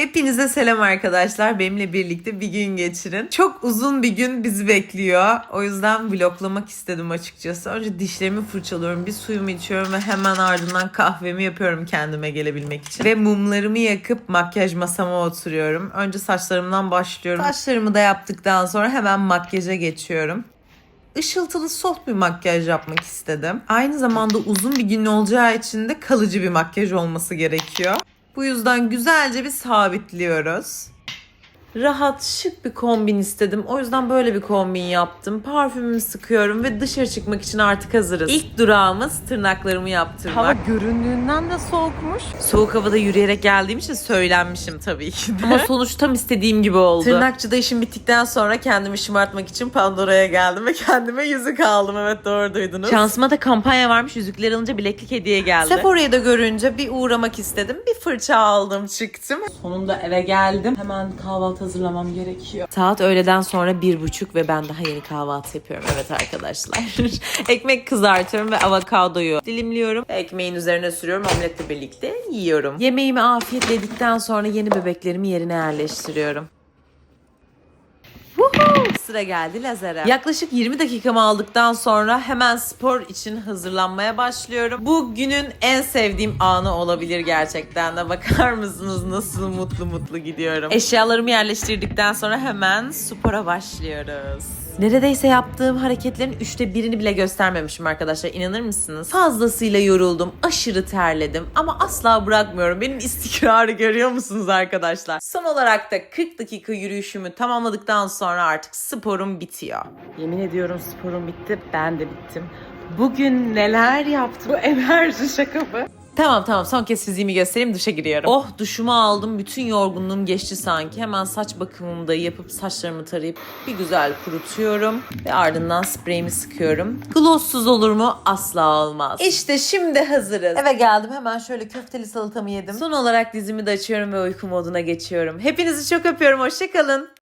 Hepinize selam arkadaşlar. Benimle birlikte bir gün geçirin. Çok uzun bir gün bizi bekliyor. O yüzden vloglamak istedim açıkçası. Önce dişlerimi fırçalıyorum, bir suyumu içiyorum ve hemen ardından kahvemi yapıyorum kendime gelebilmek için. Ve mumlarımı yakıp makyaj masama oturuyorum. Önce saçlarımdan başlıyorum. Saçlarımı da yaptıktan sonra hemen makyaja geçiyorum ışıltılı soft bir makyaj yapmak istedim. Aynı zamanda uzun bir gün olacağı için de kalıcı bir makyaj olması gerekiyor. Bu yüzden güzelce bir sabitliyoruz. Rahat, şık bir kombin istedim. O yüzden böyle bir kombin yaptım. Parfümümü sıkıyorum ve dışarı çıkmak için artık hazırız. İlk durağımız tırnaklarımı yaptırmak. Hava göründüğünden de soğukmuş. Soğuk havada yürüyerek geldiğim için söylenmişim tabii ki de. Ama sonuç tam istediğim gibi oldu. Tırnakçıda işim bittikten sonra kendimi şımartmak için Pandora'ya geldim ve kendime yüzük aldım. Evet doğru duydunuz. Şansıma da kampanya varmış. Yüzükler alınca bileklik hediye geldi. Sephora'yı da görünce bir uğramak istedim. Bir fırça aldım çıktım. Sonunda eve geldim. Hemen kahvaltı hazırlamam gerekiyor. Saat öğleden sonra bir buçuk ve ben daha yeni kahvaltı yapıyorum. Evet arkadaşlar. Ekmek kızartıyorum ve avokadoyu dilimliyorum. Ekmeğin üzerine sürüyorum. Omletle birlikte yiyorum. Yemeğimi afiyetle yedikten sonra yeni bebeklerimi yerine yerleştiriyorum. Sıra geldi lazere. Yaklaşık 20 dakikamı aldıktan sonra hemen spor için hazırlanmaya başlıyorum. Bu günün en sevdiğim anı olabilir gerçekten de. Bakar mısınız nasıl mutlu mutlu gidiyorum. Eşyalarımı yerleştirdikten sonra hemen spora başlıyoruz. Neredeyse yaptığım hareketlerin üçte birini bile göstermemişim arkadaşlar. İnanır mısınız? Fazlasıyla yoruldum. Aşırı terledim. Ama asla bırakmıyorum. Benim istikrarı görüyor musunuz arkadaşlar? Son olarak da 40 dakika yürüyüşümü tamamladıktan sonra artık sporum bitiyor. Yemin ediyorum sporum bitti. Ben de bittim. Bugün neler yaptım? Bu enerji şaka mı? Tamam tamam son kez fiziğimi göstereyim duşa giriyorum. Oh duşumu aldım bütün yorgunluğum geçti sanki. Hemen saç bakımımı da yapıp saçlarımı tarayıp bir güzel kurutuyorum. Ve ardından spreyimi sıkıyorum. Glosssuz olur mu? Asla olmaz. İşte şimdi hazırız. Eve geldim hemen şöyle köfteli salatamı yedim. Son olarak dizimi de açıyorum ve uyku moduna geçiyorum. Hepinizi çok öpüyorum hoşçakalın.